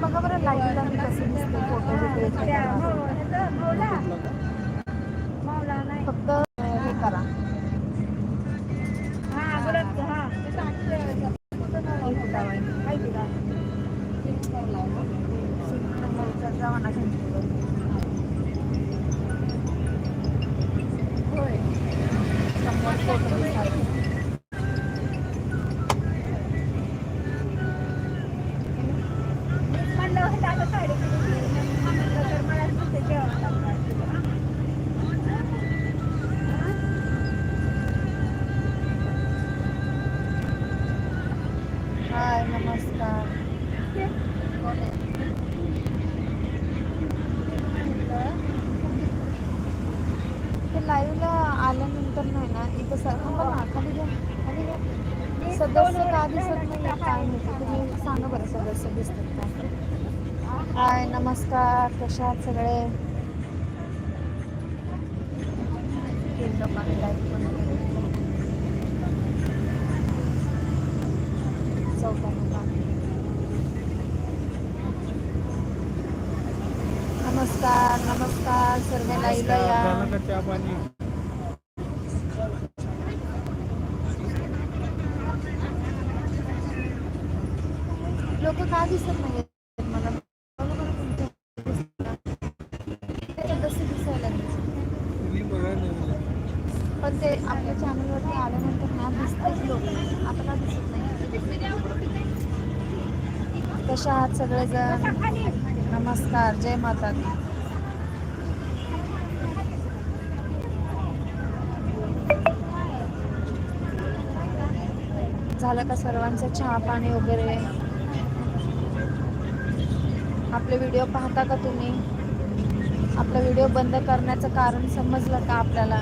बघा बरं लाईव्हला मी कसं दिसते फोटो येतो त्याला. फक्त हे करा. समोर फोटो लाईव्हला आल्यानंतर नाही ना इथं सर खाली घ्या खाली घ्या. सदस्य का दिसत नाही काय नाही तुम्ही सांगा बरं सदस्य दिसतात का? हाय नमस्कार कशा सगळे? तीन लोकांनी लाईव्ह पण केली. चौथा नंबर नमस्कार नमस्कार सर्व लाईव्हला या. लोक का दिसत नाही मला? पण ते आपल्या चॅनलवरती आल्यानंतर ना दिसतेच लोक. आता का दिसत नाही कशा आहात सगळेजण? नमस्कार. जय माता दी. झालं का सर्वांचं चहा पाणी वगैरे? आपले व्हिडिओ पाहता का तुम्ही? आपला व्हिडिओ बंद करण्याचं कारण समजलं का आपल्याला?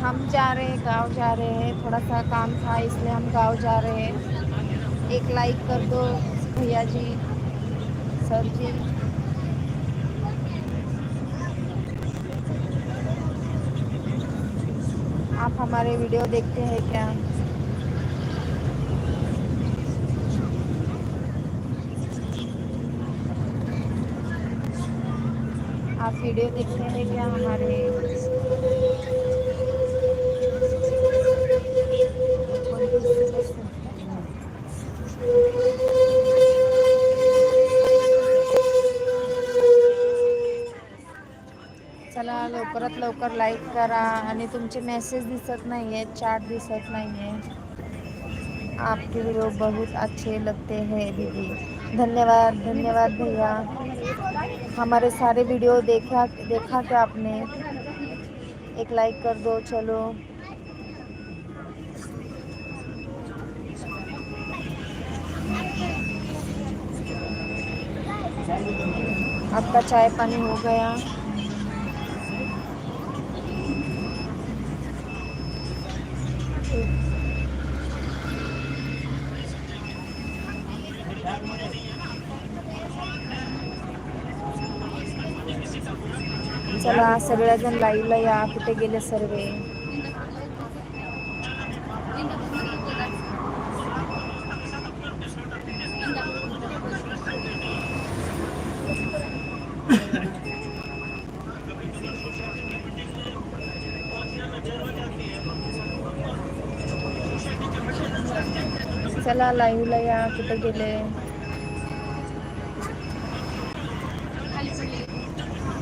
हम जा रहे हैं, गाँव जा रहे हैं, थोड़ा सा काम था, इसलिए हम गाँव जा रहे हैं। एक लाइक कर दो, भैया जी, सर जी। आप हमारे वीडियो देखते हैं क्या? आप वीडियो देखते हैं क्या हमारे? लवकर लाईक करा आणि तुमचे मेसेज दिसत नाही आहेत चॅट दिसत नाही आहे आपके वीडियो बहुत अच्छे लगते हैं, दीदी. धन्यवाद धन्यवाद भैया. हमारे सारे वीडियो देखा देखा क्या आपने? एक लाइक कर दो, चलो. आपका चाय पानी हो गया. चला सगळ्याजण लाईव्हला या कुठे गेले सर्वे? चला लाईव्हला या कुठे गेले?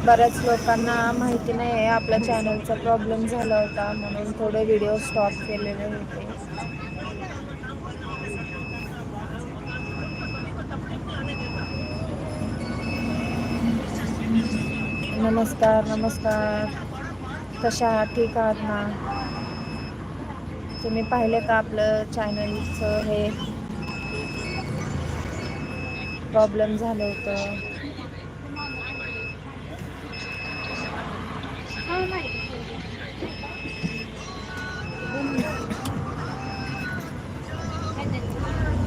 बऱ्याच लोकांना माहिती नाही आहे. आपल्या चॅनलचा प्रॉब्लेम झाला होता. म्हणून थोडे व्हिडिओ स्टॉप केलेले होते. नमस्कार नमस्कार. कशा आहात? ठीक आहात ना? तुम्ही पाहिले का आपलं चॅनलचं हे? प्रॉब्लेम झालं होतं.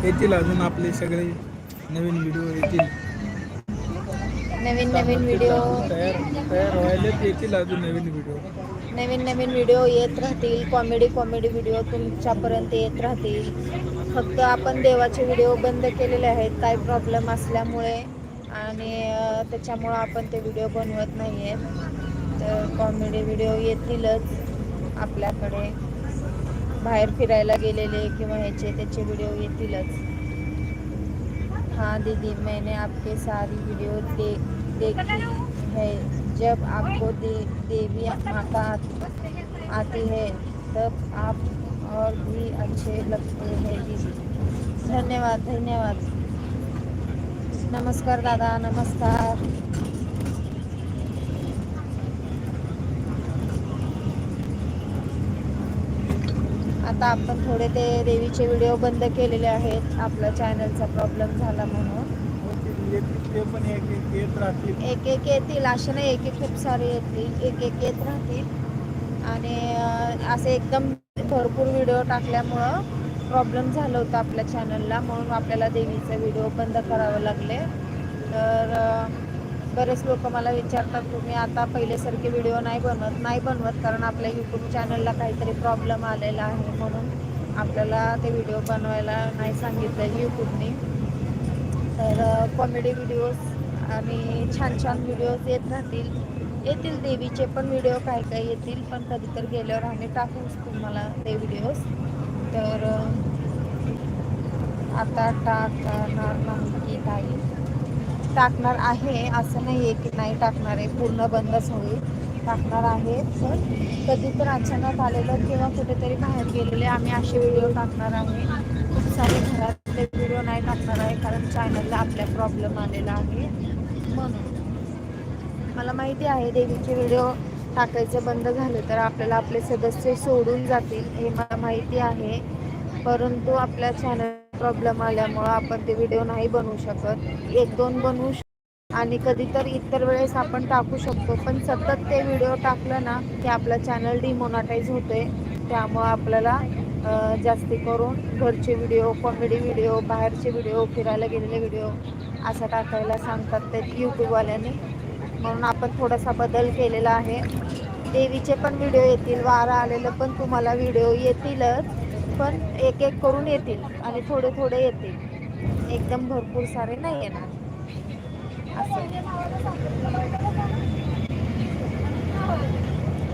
येतील अजून आपले सगळे नवीन व्हिडिओ येतील. नवीन नवीन व्हिडिओ तयार तयार व्हायलाच येतील अजून नवीन व्हिडिओ नवीन नवीन व्हिडिओ येत राहतील. कॉमेडी कॉमेडी व्हिडिओ तुमच्यापर्यंत येत राहतील. फक्त आपण देवाचे व्हिडिओ बंद केलेले आहेत. काही प्रॉब्लेम असल्यामुळे आणि त्याच्यामुळं आपण ते व्हिडिओ बनवत नाही आहेत तर कॉमेडी व्हिडिओ येतीलच आपल्याकडे. बाहेर फिरायला गेलेले किंवा ह्याचे त्याचे व्हिडिओ येतीलच. हाँ दीदी मैंने आपके सारी वीडियो दे, देखी है. जब आपको दे, देवी माता आती, आती है तब आप और भी अच्छे लगते हैं दीदी। धन्यवाद धन्यवाद। नमस्कार दादा नमस्कार। आता आपण थोडे ते देवीचे व्हिडिओ बंद केलेले आहेत. आपल्या चॅनलचा प्रॉब्लेम झाला म्हणून. एक एक एक एक येतील. असे नाही एक एक खूप सारे येतील. एक एक येत राहतील. आणि असे एकदम भरपूर व्हिडिओ टाकल्यामुळं प्रॉब्लेम झालं होतं आपल्या चॅनलला म्हणून आपल्याला देवीचे व्हिडिओ बंद करावं लागले. तर बरेच लोक मला विचारतात तुम्ही आता पहिल्यासारखे व्हिडिओ नाही बनवत नाही बनवत कारण आपल्या यूट्यूब चॅनलला काहीतरी प्रॉब्लेम आलेला आहे म्हणून आपल्याला ते व्हिडिओ बनवायला नाही सांगितलं यूट्यूबने तर कॉमेडी व्हिडिओज आणि छान छान व्हिडिओज येत राहतील. येतील देवीचे पण व्हिडिओ काय काय येतील पण कधी तर गेल्यावर आम्ही टाकूच तुम्हाला ते व्हिडिओज तर आता टाकणार नाही की टाकणार आहे असं नाही आहे की नाही टाकणार आहे पूर्ण बंदच होईल. टाकणार आहे पण कधी तर अचानक आलेलं किंवा कुठेतरी बाहेर गेलेले आम्ही असे व्हिडिओ टाकणार आहे. खूप सारे घरातले व्हिडिओ नाही टाकणार आहे कारण चॅनलला आपल्या प्रॉब्लेम आलेला आहे. म्हणून मला माहिती आहे देवीचे व्हिडिओ टाकायचे बंद झाले तर आपल्याला आपले सदस्य सोडून जातील हे मला माहिती आहे. परंतु आपल्या चॅनल प्रॉब्लेम आल्यामुळं आपण ते व्हिडिओ नाही बनवू शकत. एक दोन बनवू शक आणि कधी तर इतर वेळेस आपण टाकू शकतो. पण सतत ते व्हिडिओ टाकलं ना की आपला चॅनल डिमोनाटाईज होते त्यामुळं आपल्याला जास्ती करून घरचे व्हिडिओ कॉमेडी व्हिडिओ बाहेरचे व्हिडिओ फिरायला गेलेले व्हिडिओ असं टाकायला सांगतात ते यूट्यूबवाल्याने म्हणून आपण थोडासा बदल केलेला आहे. देवीचे पण व्हिडिओ येतील वारा आलेलं पण तुम्हाला व्हिडिओ येतीलच. पण एक एक करून येतील आणि थोडे थोडे येतील. एकदम भरपूर सारे नाही येणार. असं.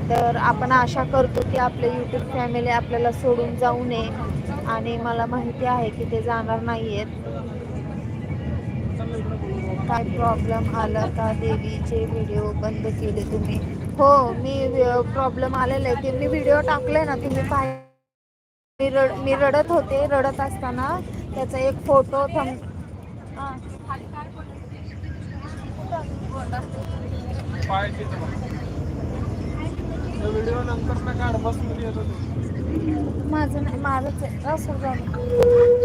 तर आपण आशा करतो की आपले यूट्यूब फॅमिली आपल्याला सोडून जाऊ नये आणि मला माहिती आहे की ते जाणार नाही आहेत काय प्रॉब्लेम आला का देवीचे व्हिडिओ बंद केले तुम्ही? हो मी प्रॉब्लेम आलेला आहे. की मी व्हिडिओ टाकले ना तुम्ही पाहिजे मी रड मी रडत होते रडत असताना त्याचा एक फोटो थम माझं नाही माझंच आहे. असं झालं.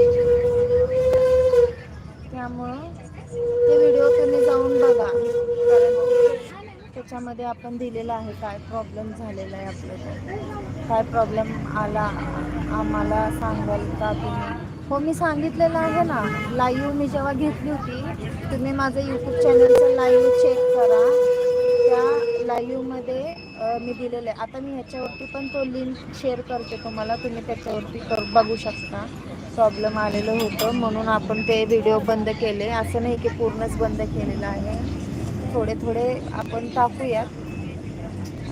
त्याच्यामध्ये आपण दिलेलं आहे काय प्रॉब्लेम झालेला आहे आपलं काय प्रॉब्लेम आला? आम्हाला सांगाल का तुम्ही? हो मी सांगितलेलं आहे ना. लाईव्ह मी जेव्हा घेतली होती तुम्ही माझं यूट्यूब चॅनलचं लाईव्ह चेक करा. त्या लाईव्हमध्ये मी दिलेलं आहे. आता मी ह्याच्यावरती पण तो लिंक शेअर करते तुम्हाला. तुम्ही त्याच्यावरती कर बघू शकता. प्रॉब्लेम आलेलं होतं म्हणून आपण ते व्हिडिओ बंद केले. असं नाही की पूर्णच बंद केलेलं आहे. थोडे थोडे आपण टाकूयात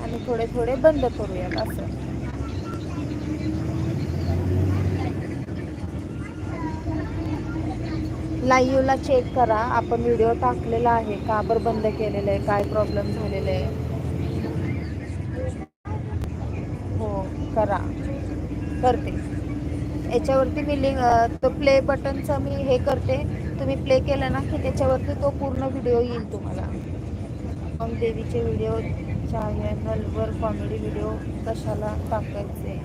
आणि थोडे थोडे बंद करूयात असं. लाईव्हला चेक करा. आपण व्हिडिओ टाकलेला आहे. का बरं बंद केलेलं आहे? काय प्रॉब्लेम झालेला आहे? हो करा. करते. याच्यावरती मी लिंक तो प्ले बटनचं मी हे करते. तुम्ही प्ले केलं ना की त्याच्यावरती तो पूर्ण व्हिडिओ येईल तुम्हाला. ओम देवीचे व्हिडिओ चॅनलवर कॉमेडी व्हिडिओ कशाला टाकायचे?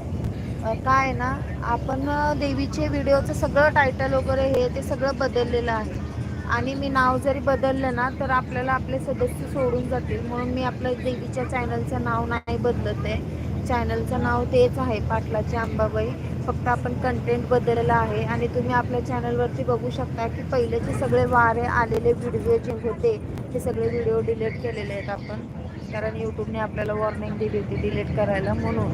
काय आहे ना आपण देवीचे व्हिडिओचं सगळं टायटल वगैरे हे ते सगळं बदललेलं आहे. आणि मी नाव जरी बदललं ना तर आपल्याला आपले सदस्य सोडून जातील. म्हणून मी आपलं देवीच्या चॅनलचं नाव नाही बदलत आहे. चॅनलचं नाव तेच आहे पाटलाची अंबाबाई. फक्त आपण कंटेंट बदललेलं आहे. आणि तुम्ही आपल्या चॅनलवरती बघू शकता की पहिलेचे सगळे वारे आलेले व्हिडिओ जे होते ते सगळे व्हिडिओ डिलीट केलेले आहेत आपण. कारण यूट्यूबने आपल्याला वॉर्निंग दिली होती डिलीट करायला म्हणून.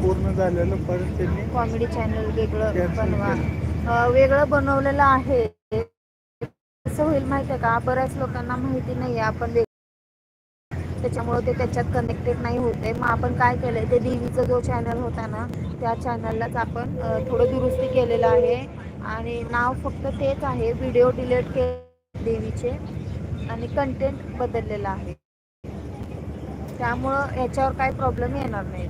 पूर्ण झालेलं परत त्यांनी कॉमेडी चॅनल वेगळं बनवा. वेगळं बनवलेलं आहे. कसं होईल माहिती आहे का? बऱ्याच लोकांना माहिती नाही आहे आपण त्याच्यामुळे ते त्याच्यात कनेक्टेड नाही होते मग आपण काय केलं ते देवीचा जो चॅनल होता ना त्या चॅनललाच आपण थोडं दुरुस्ती केलेलं आहे. आणि नाव फक्त तेच आहे व्हिडिओ डिलीट केले देवीचे. आणि कंटेंट बदललेलं आहे. त्यामुळं याच्यावर काही प्रॉब्लेम येणार नाही.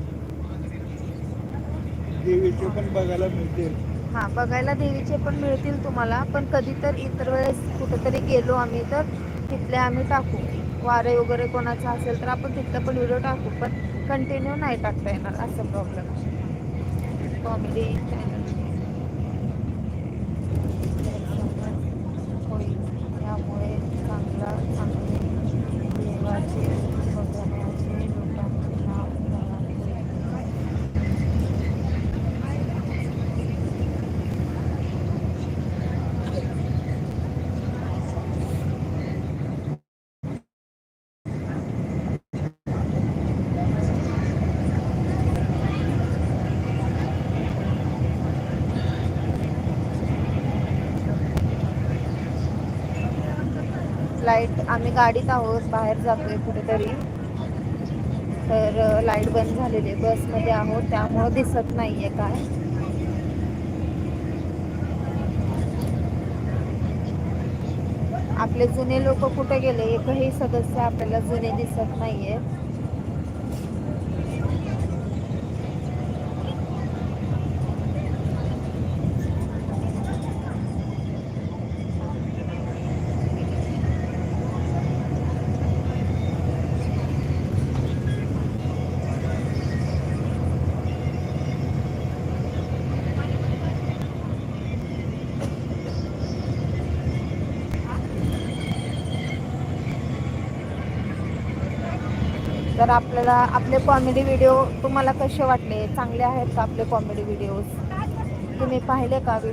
देवीचे पण बघायला मिळतील. हां बघायला देवीचे पण मिळतील तुम्हाला. पण कधी तर इतर वेळेस कुठेतरी गेलो आम्ही तर तिथले आम्ही टाकू. वारे वगैरे कोणाचं असेल तर आपण तिथलं पण व्हिडिओ टाकू पण कंटिन्यू नाही टाकता येणार असं प्रॉब्लेम कॉमेडी चॅनल होईल त्यामुळे चांगला चांगली देवाची बघण्याचे लोकांचे नाव घरात होईल. लाइट आम्ही गाडीत आहोत बाहेर जातोय कुठेतरी. तर लाइट बंद झालेली आहे बसमध्ये आहोत त्यामुळं दिसत नाही आहे काय. आपले जुने लोक कुठे गेले एकही सदस्य आपल्याला जुने दिसत नाही तर आपल्याला आपले कॉमेडी व्हिडिओ तुम्हाला कसे वाटले? चांगले आहेत का आपले कॉमेडी व्हिडिओज तुम्ही पाहिले का?